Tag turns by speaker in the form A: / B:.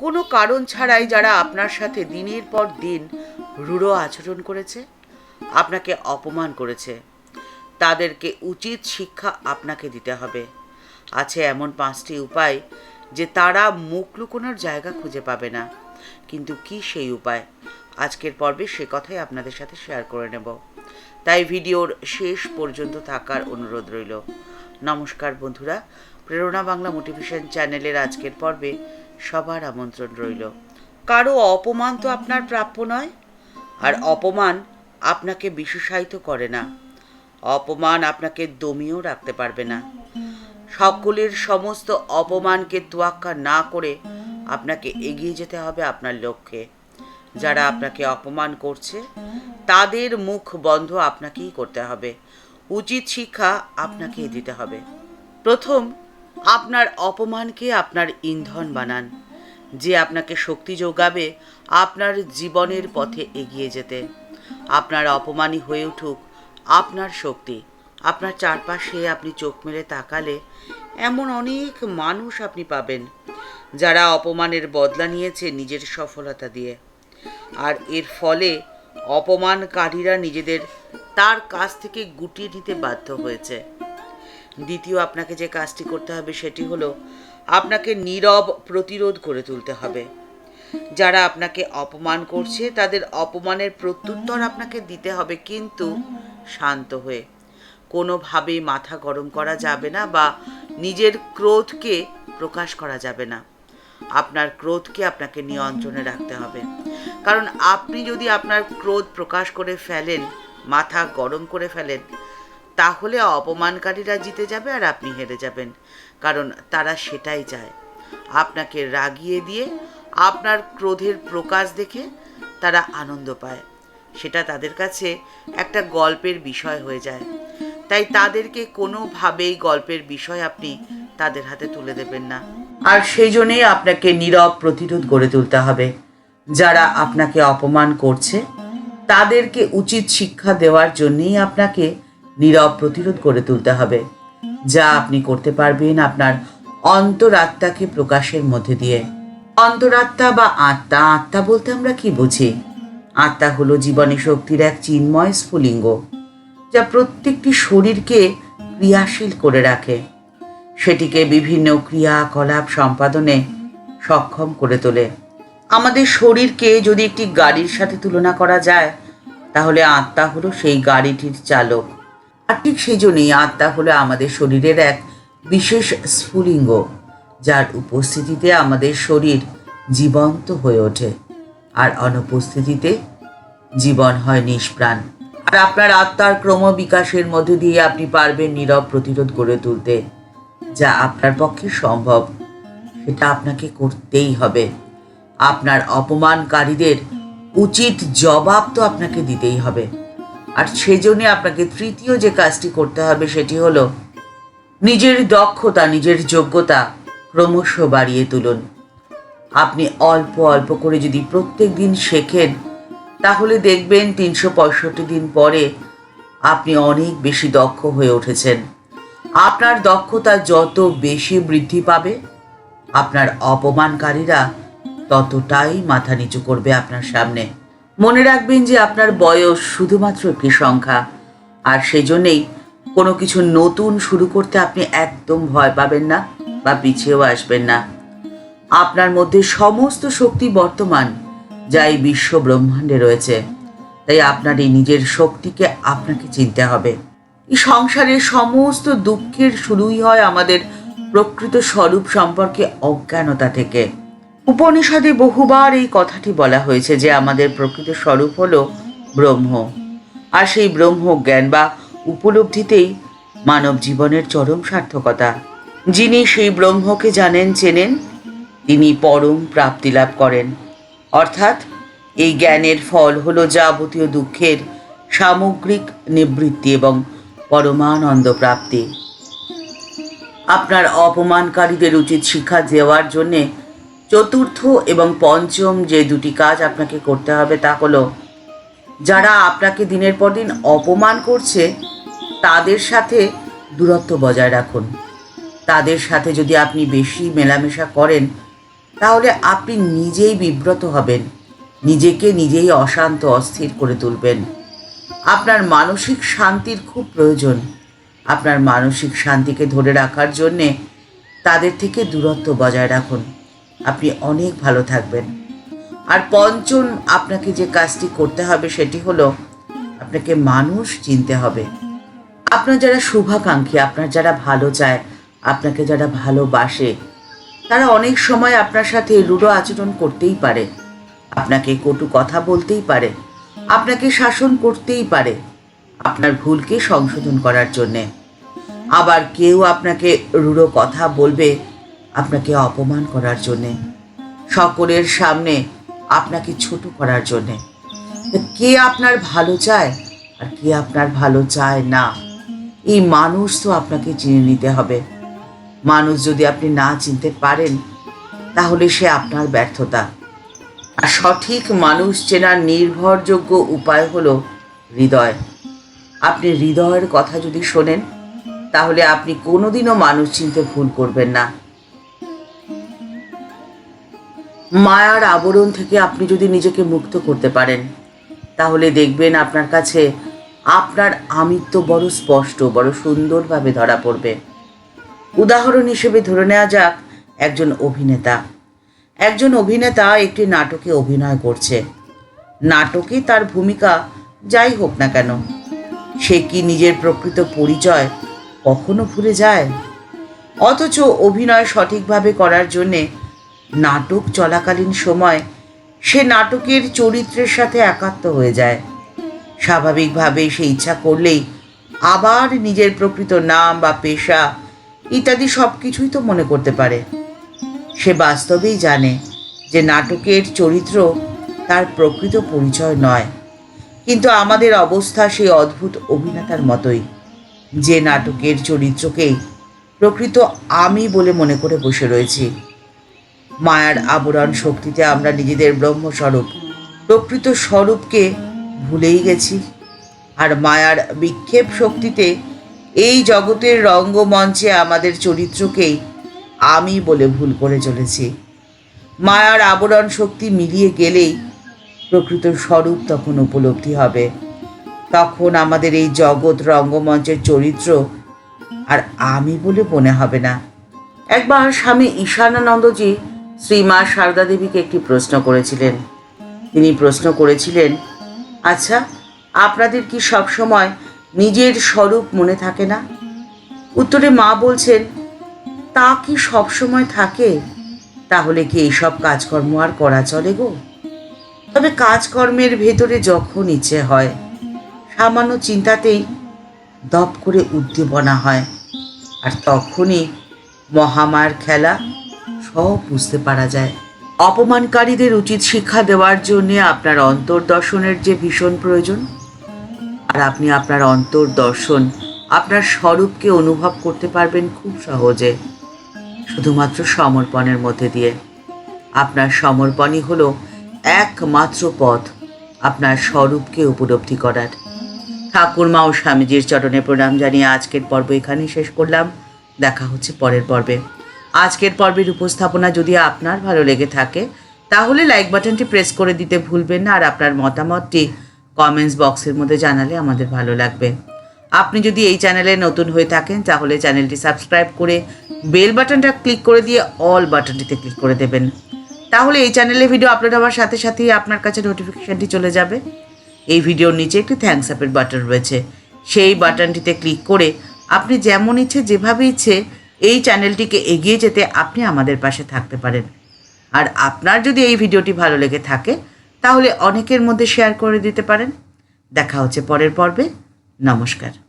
A: কোনো কারণ ছাড়াই যারা আপনার সাথে দিনের পর দিন রূঢ় আচরণ করেছে, আপনাকে অপমান করেছে, তাদেরকে উচিত শিক্ষা আপনাকে দিতে হবে। আছে এমন পাঁচটি উপায় যে তারা মুখ লুকোনোর জায়গা খুঁজে পাবে না। কিন্তু কি সেই উপায়? আজকের পর্বে সে কথাই আপনাদের সাথে শেয়ার করে নেব। তাই ভিডিওর শেষ পর্যন্ত থাকার অনুরোধ রইল। নমস্কার বন্ধুরা। প্রেরণা বাংলা মোটিভেশন চ্যানেলের আজকের পর্বে সবার আমন্ত্রণ রইল। কারও অপমান তো আপনার প্রাপ্য নয়, আর অপমান আপনাকে বিশেষায়িত করে না। অপমান আপনাকে দমিয়েও রাখতে পারবে না। সকলের সমস্ত অপমানকে তোয়াক্কা না করে আপনাকে এগিয়ে যেতে হবে আপনার লক্ষ্যে। যারা আপনাকে অপমান করছে, তাদের মুখ বন্ধ আপনাকেই করতে হবে। উচিত শিক্ষা আপনাকেই দিতে হবে। প্রথম আপনার অপমানকে আপনার ইন্ধন বানান। যে আপনাকে শক্তি যোগাবে, আপনার জীবনের পথে এগিয়ে যেতে। আপনার অপমানই হয়ে উঠুক আপনার শক্তি। আপনার চারপাশে আপনি চোখ মেলে তাকালে এমন অনেক মানুষ আপনি পাবেন, যারা অপমানের বদলা নিয়েছে নিজের সফলতা দিয়ে। আর এর ফলে অপমানকারীরা নিজেদের তার কাছ থেকে গুটিয়ে নিতে বাধ্য হয়েছে। দ্বিতীয় আপনাকে যে কাজটি করতে হবে সেটি হলো আপনাকে নীরব প্রতিরোধ করে তুলতে হবে। যারা আপনাকে অপমান করছে, তাদের অপমানের প্রত্যুত্তর আপনাকে দিতে হবে, কিন্তু শান্ত হয়ে। কোনোভাবেই মাথা গরম করা যাবে না বা নিজের ক্রোধকে প্রকাশ করা যাবে না। আপনার ক্রোধকে আপনাকে নিয়ন্ত্রণে রাখতে হবে। কারণ আপনি যদি আপনার ক্রোধ প্রকাশ করে ফেলেন, মাথা গরম করে ফেলেন তাহলে অপমানকারীরা জিতে যাবে আর আপনি হেরে যাবেন। কারণ তারা সেটাই চায়। আপনাকে রাগিয়ে দিয়ে আপনার ক্রোধের প্রকাশ দেখে তারা আনন্দ পায়। সেটা তাদের কাছে একটা গল্পের বিষয় হয়ে যায়। তাই তাদেরকে কোনোভাবেই গল্পের বিষয় আপনি তাদের হাতে তুলে দেবেন না। আর সেই জন্যেই আপনাকে নীরব প্রতিরোধ গড়ে তুলতে হবে। যারা আপনাকে অপমান করছে, তাদেরকে উচিত শিক্ষা দেওয়ার জন্যেই আপনাকে নীরব প্রতিরোধ গড়ে তুলতে হবে। যা আপনি করতে পারবেন আপনার অন্তরাত্মাকে প্রকাশের মধ্যে দিয়ে। অন্তরাত্মা বা আত্মা আত্মা বলতে আমরা কি বুঝি? আত্মা হলো জীবনী শক্তির এক চিন্ময় স্ফুলিঙ্গ, যা প্রত্যেকটি শরীরকে ক্রিয়াশীল করে রাখে। সেটিকে বিভিন্ন ক্রিয়াকলাপ সম্পাদনে সক্ষম করে তোলে। আমাদের শরীরকে যদি একটি গাড়ির সাথে তুলনা করা যায়, তাহলে আত্মা হলো সেই গাড়িটির চালক। আর ঠিক সেই জন্যই আত্মা হলো আমাদের শরীরের এক বিশেষ স্ফুলিঙ্গ, যার উপস্থিতিতে আমাদের শরীর জীবন্ত হয়ে ওঠে। আর অনুপস্থিতিতে জীবন হয় নিষ্প্রাণ। আর আপনার আত্মার ক্রম বিকাশের মধ্য দিয়ে আপনি পারবেন নীরব প্রতিরোধ গড়ে তুলতে। যা আপনার পক্ষে সম্ভব, সেটা আপনাকে করতেই হবে। আপনার অপমানকারীদের উচিত জবাব তো আপনাকে দিতেই হবে। আর সেজন্য আপনাকে তৃতীয় যে কাজটি করতে হবে সেটি হলো নিজের দক্ষতা, নিজের যোগ্যতা ক্রমশ বাড়িয়ে তুলুন। আপনি অল্প অল্প করে যদি প্রত্যেক দিন শেখেন, তাহলে দেখবেন তিনশো পঁয়ষট্টি দিন পরে আপনি অনেক বেশি দক্ষ হয়ে উঠেছেন। আপনার দক্ষতা যত বেশি বৃদ্ধি পাবে, আপনার অপমানকারীরা ততটাই মাথা নিচু করবে আপনার সামনে। মনে রাখবেন যে আপনার বয়স শুধুমাত্র একটি সংখ্যা। আর সেজন্যেই কোনো কিছু নতুন শুরু করতে আপনি একদম ভয় পাবেন না বা পিছিয়েও আসবেন না। আপনার মধ্যে সমস্ত শক্তি বর্তমান, যা এই বিশ্ব ব্রহ্মাণ্ডে রয়েছে। তাই আপনার এই নিজের শক্তিকে আপনাকে চিনতে হবে। এই সংসারের সমস্ত দুঃখের শুরুই হয় আমাদের প্রকৃত স্বরূপ সম্পর্কে অজ্ঞানতা থেকে। উপনিষদে বহুবার এই কথাটি বলা হয়েছে যে আমাদের প্রকৃত স্বরূপ হলো ব্রহ্ম। আর সেই ব্রহ্ম জ্ঞান বা উপলব্ধিতেই মানব জীবনের চরম সার্থকতা। যিনি সেই ব্রহ্মকে জানেন, চেনেন, তিনি পরম প্রাপ্তি লাভ করেন। অর্থাৎ এই জ্ঞানের ফল হলো যাবতীয় দুঃখের সামগ্রিক নিবৃত্তি এবং পরমানন্দ প্রাপ্তি। আপনার অপমানকারীদের উচিত শিক্ষা দেওয়ার জন্যে চতুর্থ এবং পঞ্চম যে দুটি কাজ আপনাকে করতে হবে তা হলো, যারা আপনাকে দিনের পর দিন অপমান করছে, তাদের সাথে দূরত্ব বজায় রাখুন। তাদের সাথে যদি আপনি বেশি মেলামেশা করেন, তাহলে আপনি নিজেই বিব্রত হবেন, নিজেকে নিজেই অশান্ত, অস্থির করে তুলবেন। আপনার মানসিক শান্তির খুব প্রয়োজন। আপনার মানসিক শান্তিকে ধরে রাখার জন্যে তাদের থেকে দূরত্ব বজায় রাখুন। আপনি অনেক ভালো থাকবেন। আর পঞ্চম, আপনাকে যে কাজটি করতে হবে সেটি হলো আপনাকে মানুষ চিনতে হবে। আপনার যারা শুভাকাঙ্ক্ষী, আপনার যারা ভালো চায়, আপনাকে যারা ভালোবাসে, তারা অনেক সময় আপনার সাথে রূঢ় আচরণ করতেই পারে। আপনাকে কটু কথা বলতেই পারে। আপনাকে শাসন করতেই পারে। আপনার ভুলকে সংশোধন করার জন্যে। আবার কেউ আপনাকে রূঢ় কথা বলবে আপনাকে অপমান করার জন্যে, সকলের সামনে আপনাকে ছোট করার জন্যে। কে আপনার ভালো চায় আর কে আপনার ভালো চায় না? এই মানুষ তো আপনাকে চিনে নিতে হবে। মানুষ যদি আপনি না চিনতে পারেন, তাহলে সে আপনার ব্যর্থতা। আর সঠিক মানুষ চেনার নির্ভরযোগ্য উপায় হলো হৃদয়। আপনি হৃদয়ের কথা যদি শোনেন, তাহলে আপনি কোনোদিনও মানুষ চিনতে ভুল করবেন না। মায়ার আবরণ থেকে আপনি যদি নিজেকে মুক্ত করতে পারেন, তাহলে দেখবেন আপনার কাছে আপনার আমিত্ব বড় স্পষ্ট, বড় সুন্দরভাবে ধরা পড়বে। উদাহরণ হিসেবে ধরে নেওয়া যাক, একজন অভিনেতা। একজন অভিনেতা একটি নাটকে অভিনয় করছে। নাটকে তার ভূমিকা যাই হোক না কেন, সে কি নিজের প্রকৃত পরিচয় কখনো ভুলে যায়? অথচ অভিনয় সঠিকভাবে করার জন্যে নাটক চলাকালীন সময় সে নাটকের চরিত্রের সাথে একাত্ম হয়ে যায়। স্বাভাবিকভাবে সে ইচ্ছা করলেই আবার নিজের প্রকৃত নাম বা পেশা ইত্যাদি সব কিছুই তো মনে করতে পারে। সে বাস্তবেই জানে যে নাটকের চরিত্র তার প্রকৃত পরিচয় নয়। কিন্তু আমাদের অবস্থা সেই অদ্ভুত অভিনেতার মতোই। যে নাটকের চরিত্রকেই প্রকৃত আমি বলে মনে করে বসে রয়েছি। মায়ার আবরণ শক্তিতে আমরা নিজেদের ব্রহ্মস্বরূপ, প্রকৃত স্বরূপকে ভুলেই গেছি। আর মায়ার বিক্ষেপ শক্তিতে এই জগতের রঙ্গমঞ্চে আমাদের চরিত্রকেই আমি বলে ভুল করে চলেছি। মায়ার আবরণ শক্তি মিলিয়ে গেলেই প্রকৃত স্বরূপ তখন উপলব্ধি হবে। তখন আমাদের এই জগৎ রঙ্গমঞ্চের চরিত্র আর আমি বলে মনে হবে না। একবার স্বামী ঈশানানন্দজি শ্রীমা সারদা দেবীকে একটি প্রশ্ন করেছিলেন। তিনি প্রশ্ন করেছিলেন আচ্ছা আপনাদের কি সবসময় নিজের স্বরূপ মনে থাকে না? উত্তরে মা বলছেন, তা কি সবসময় থাকে? তাহলে কি এইসব কাজকর্ম আর করা চলে গো? তবে কাজকর্মের ভেতরে যখন ইচ্ছে হয়, সামান্য চিন্তাতেই দপ করে উদ্দীপনা হয়। আর তখনই মহামার খেলা সব বুঝতে পারা যায়। অপমানকারীদের উচিত শিক্ষা দেওয়ার জন্য আপনার অন্তর্দর্শনের যে ভীষণ প্রয়োজন, আর আপনি আপনার অন্তর্দর্শন, আপনার স্বরূপকে অনুভব করতে পারবেন খুব সহজে। শুধুমাত্র সমর্পণের মধ্যে দিয়ে। আপনার সমর্পণই হলো একমাত্র পথ আপনার স্বরূপকে উপলব্ধি করার। ঠাকুরমা ও স্বামীজির চরণে প্রণাম জানিয়ে আজকের পর্ব এখানেই শেষ করলাম। দেখা হচ্ছে পরের পর্বে। আজকের পর্বের উপস্থাপনা যদি আপনার ভালো লেগে থাকে, তাহলে লাইক বাটনটি প্রেস করে দিতে ভুলবেন না আর আপনার মতামতটি কমেন্টস বক্সের মধ্যে জানালে আমাদের ভালো লাগবে। আপনি যদি এই চ্যানেলে নতুন হয়ে থাকেন, তাহলে চ্যানেলটি সাবস্ক্রাইব করে বেল বাটনটা ক্লিক করে দিয়ে অল বাটনটিতে ক্লিক করে দেবেন। তাহলে এই চ্যানেলে ভিডিও আপলোড হওয়ার সাথে সাথেই আপনার কাছে নোটিফিকেশানটি চলে যাবে। এই ভিডিওর নিচে একটি থ্যাংকস আপের বাটন রয়েছে। সেই বাটনটিতে ক্লিক করে আপনি যেমন ইচ্ছে, যেভাবে ইচ্ছে এই চ্যানেলটিকে এগিয়ে যেতে আপনি আমাদের পাশে থাকতে পারেন। আর আপনার যদি এই ভিডিওটি ভালো লেগে থাকে, তাহলে অনেকের মধ্যে শেয়ার করে দিতে পারেন। দেখা হচ্ছে পরের পর্বে। নমস্কার।